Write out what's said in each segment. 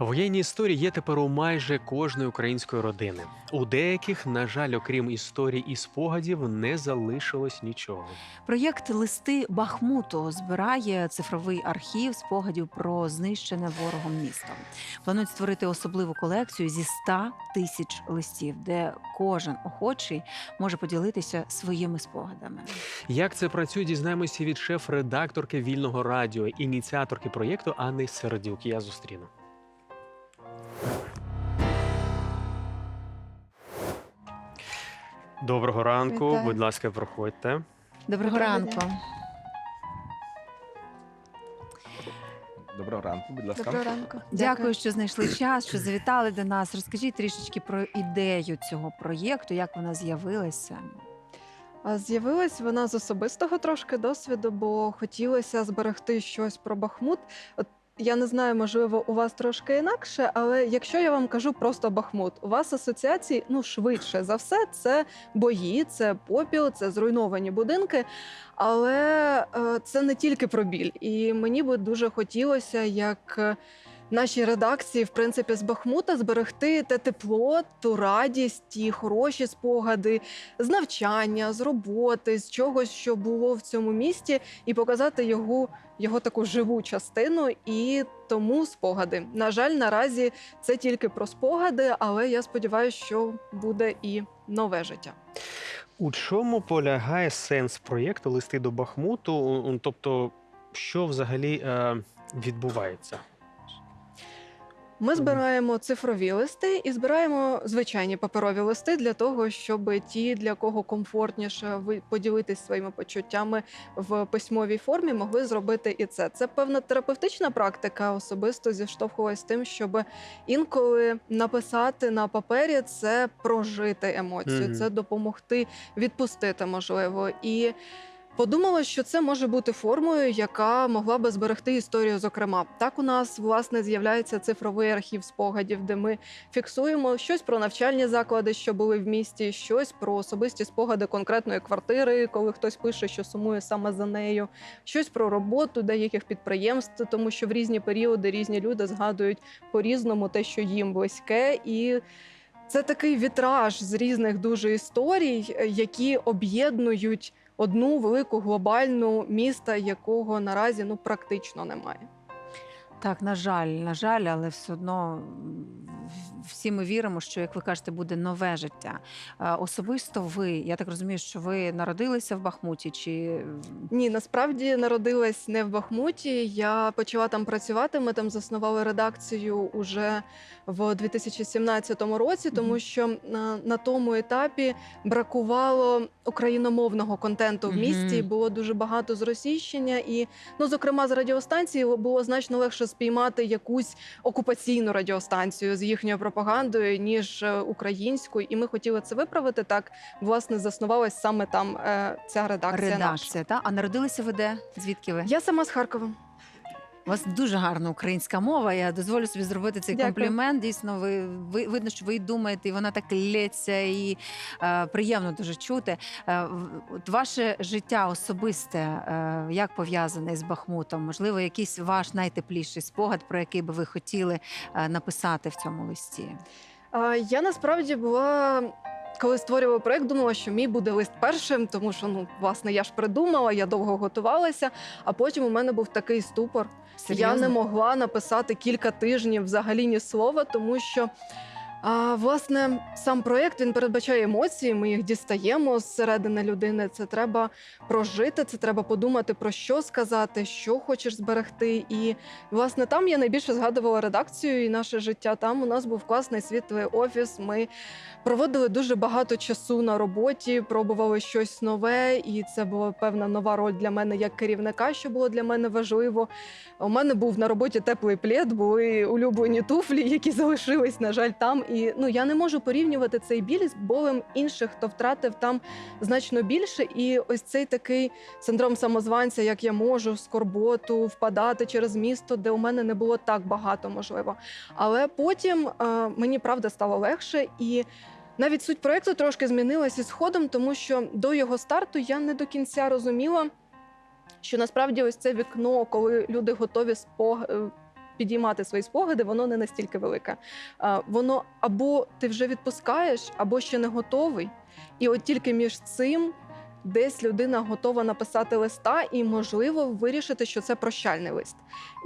Воєнні історії є тепер у майже кожної української родини. У деяких, на жаль, окрім історій і спогадів, не залишилось нічого. Проєкт Листи Бахмуту збирає цифровий архів спогадів про знищене ворогом місто. Планують створити особливу колекцію зі 100 тисяч листів, де кожен охочий може поділитися своїми спогадами. Як це працює, дізнаємося від шеф-редакторки вільного радіо, ініціаторки проєкту Анни Сердюк. Я зустріну. Доброго ранку, Вітаю. будь ласка, проходьте. Доброго Доброго ранку. дня. Доброго ранку, будь ласка. Доброго ранку. Дякую, що знайшли час, що завітали до нас. Розкажіть трішечки про ідею цього проєкту, як вона з'явилася. А З'явилась вона з особистого трошки досвіду, бо хотілося зберегти щось про Бахмут. От я не знаю, можливо, у вас трошки інакше, але якщо я вам кажу просто Бахмут, у вас асоціації ну швидше за все, це бої, це попіл, це зруйновані будинки. Але е, це не тільки про біль. І мені би дуже хотілося, як е, нашій редакції, в принципі, з Бахмута зберегти те тепло, ту радість, ті хороші спогади з навчання, з роботи, з чогось, що було в цьому місті, і показати його, його таку живу частину. І тому спогади. На жаль, наразі це тільки про спогади, але я сподіваюся, що буде і нове життя. У чому полягає сенс проєкту Листи до Бахмуту? Тобто, що взагалі е, відбувається? Ми збираємо цифрові листи і збираємо звичайні паперові листи для того, щоб ті, для кого комфортніше поділитись своїми почуттями в письмовій формі, могли зробити і це. Це певна терапевтична практика. Особисто зіштовхувалась тим, щоб інколи написати на папері це прожити емоцію, Мгм. це допомогти відпустити, можливо. І Подумала, що це може бути формою, яка могла би зберегти історію. Зокрема, так у нас власне з'являється цифровий архів спогадів, де ми фіксуємо щось про навчальні заклади, що були в місті, щось про особисті спогади конкретної квартири, коли хтось пише, що сумує саме за нею, щось про роботу деяких підприємств, тому що в різні періоди різні люди згадують по-різному те, що їм близьке, і це такий вітраж з різних дуже історій, е, які об'єднують одну велику глобальну міста, якого наразі ну практично немає. Так, на жаль, на жаль, але все одно всі ми віримо, що, як ви кажете, буде нове життя. Е, Особисто ви, я так розумію, що ви народилися в Бахмуті, чи Ні, насправді народилась не в Бахмуті. Я почала там працювати. Ми там заснували редакцію уже в 2017 році, тому що на, на тому етапі бракувало україномовного контенту в місті. Було дуже багато зросійщення, і ну, зокрема, з радіостанції було значно легше спіймати якусь окупаційну радіостанцію з їхньою пропагандою, ніж е, українську. І ми хотіли це виправити. Так власне заснувалась саме там е, ця редакція. наша. редакція? Та? А народилися ви де? Звідки ви? Я сама з Харкова. У вас дуже гарна українська мова. Я дозволю собі зробити цей Дякую. комплімент. Дійсно, ви, ви видно, що ви думаєте, і вона так лється, і е, приємно дуже чути. Е, от ваше життя особисте, е, як пов'язане з Бахмутом? Можливо, якийсь ваш найтепліший спогад, про який би ви хотіли е, написати в цьому листі? А, Я насправді була. Коли створювала проект, думала, що мій буде лист першим, тому що ну власне я ж придумала, я довго готувалася. А потім у мене був такий ступор. Я не могла написати кілька тижнів взагалі ні слова, тому що а, власне сам проект він передбачає емоції. Ми їх дістаємо зсередини людини. Це треба прожити, це треба подумати про що сказати, що хочеш зберегти. І власне там я найбільше згадувала редакцію і наше життя. Там у нас був класний світлий офіс. Ми проводили дуже багато часу на роботі, пробували щось нове, і це була певна нова роль для мене як керівника, що було для мене важливо. У мене був на роботі теплий плед, були улюблені туфлі, які залишились, на жаль, там. І ну я не можу порівнювати цей біль з болем інших, хто втратив там значно більше. І ось цей такий синдром самозванця, як я можу скорботу впадати через місто, де у мене не було так багато можливо. Але потім е, мені правда стало легше і. Навіть суть проекту трошки змінилася з ходом, тому що до його старту я не до кінця розуміла, що насправді ось це вікно, коли люди готові спог... підіймати свої спогади, воно не настільки велике. Воно або ти вже відпускаєш, або ще не готовий. І от тільки між цим десь людина готова написати листа і, можливо, вирішити, що це прощальний лист.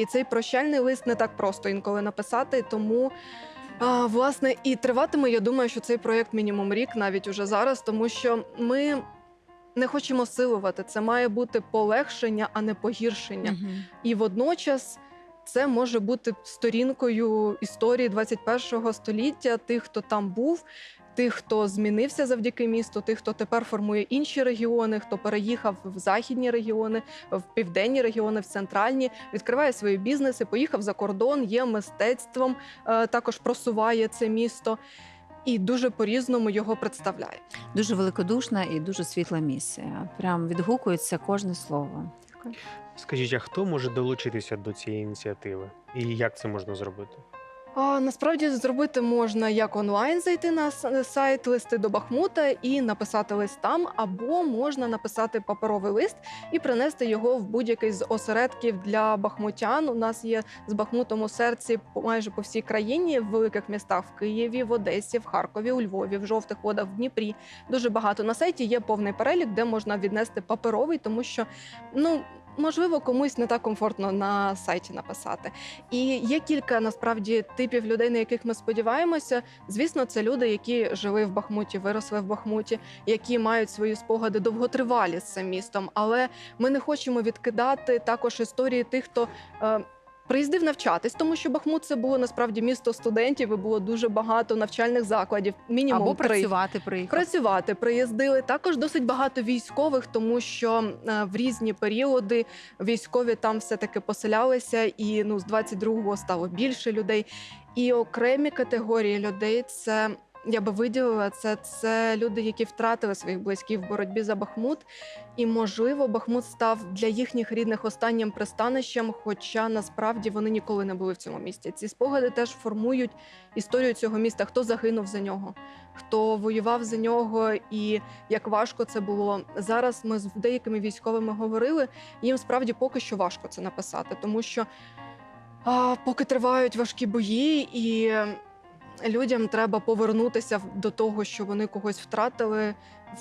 І цей прощальний лист не так просто інколи написати, тому. А, власне, і триватиме, я думаю, що цей проєкт мінімум рік, навіть уже зараз, тому що ми не хочемо силувати. Це має бути полегшення, а не погіршення. Мгм. І водночас це може бути сторінкою історії 21-го століття, тих, хто там був. Тих, хто змінився завдяки місту, тих, хто тепер формує інші регіони, хто переїхав в західні регіони, в південні регіони, в центральні, відкриває свої бізнеси, поїхав за кордон, є мистецтвом, е, також просуває це місто і дуже по-різному його представляє. Дуже великодушна і дуже світла місія. Прям відгукується кожне слово. Скажіть, а хто може долучитися до цієї ініціативи? І як це можна зробити? А, насправді зробити можна як онлайн зайти на сайт листи до Бахмута і написати лист там, або можна написати паперовий лист і принести його в будь-який з осередків для бахмутян. У нас є з Бахмутом у серці майже по всій країні, в великих містах в Києві, в Одесі, в Харкові, у Львові, в жовтих водах, в Дніпрі. Дуже багато на сайті є повний перелік, де можна віднести паперовий, тому що ну. Можливо, комусь не так комфортно на сайті написати. І є кілька насправді типів людей, на яких ми сподіваємося. Звісно, це люди, які жили в Бахмуті, виросли в Бахмуті, які мають свої спогади довготривалі з цим містом. Але ми не хочемо відкидати також історії тих, хто. Приїздив навчатись, тому що Бахмут це було насправді місто студентів, і було дуже багато навчальних закладів, мінімум Або три. працювати приїхав. Працювати приїздили також досить багато військових, тому що е, в різні періоди військові там все таки поселялися, і ну з 22-го стало більше людей. І окремі категорії людей це. Я би виділила це, це люди, які втратили своїх близьких в боротьбі за Бахмут, і можливо, Бахмут став для їхніх рідних останнім пристанищем, хоча насправді вони ніколи не були в цьому місті. Ці спогади теж формують історію цього міста, хто загинув за нього, хто воював за нього, і як важко це було зараз. Ми з деякими військовими говорили. Їм справді поки що важко це написати, тому що а, поки тривають важкі бої, і людям треба повернутися до того, що вони когось втратили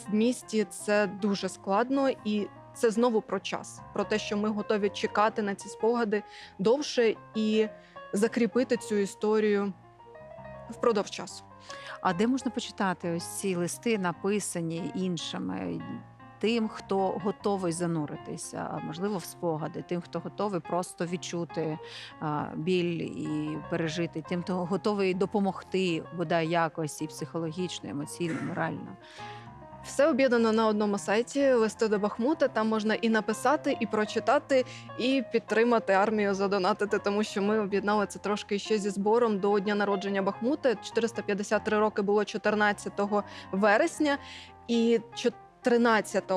в місті. Це дуже складно і. Це знову про час, про те, що ми готові чекати на ці спогади довше і закріпити цю історію впродовж часу. А де можна почитати ось ці листи, написані іншими? Тим, хто готовий зануритися, можливо, в спогади, тим, хто готовий просто відчути біль і пережити, тим, хто готовий допомогти, бодай якось і психологічно, емоційно, морально. Все об'єднано на одному сайті листи до Бахмута. Там можна і написати, і прочитати, і підтримати армію, задонатити, тому що ми об'єднали це трошки ще зі збором до дня народження Бахмута. 453 роки було 14 вересня, і 13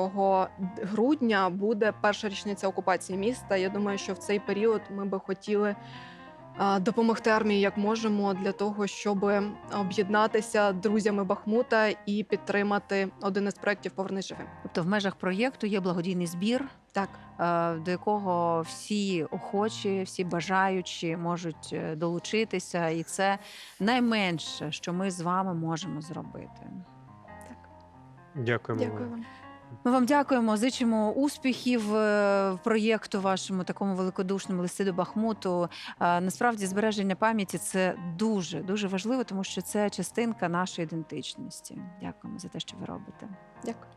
грудня буде перша річниця окупації міста. Я думаю, що в цей період ми би хотіли. Допомогти армії як можемо для того, щоб об'єднатися друзями Бахмута і підтримати один із проєктів Повернись живим. Тобто, в межах проєкту є благодійний збір, Так. е, до якого всі охочі, всі бажаючі можуть е, долучитися, і це найменше, що ми з вами можемо зробити. Дякуємо. Дякую вам. Ми вам дякуємо, зичимо успіхів е, в проєкту вашому такому великодушному листи до Бахмуту. Насправді збереження пам'яті це дуже дуже важливо, тому що це частинка нашої ідентичності. Дякуємо за те, що ви робите. Дякую.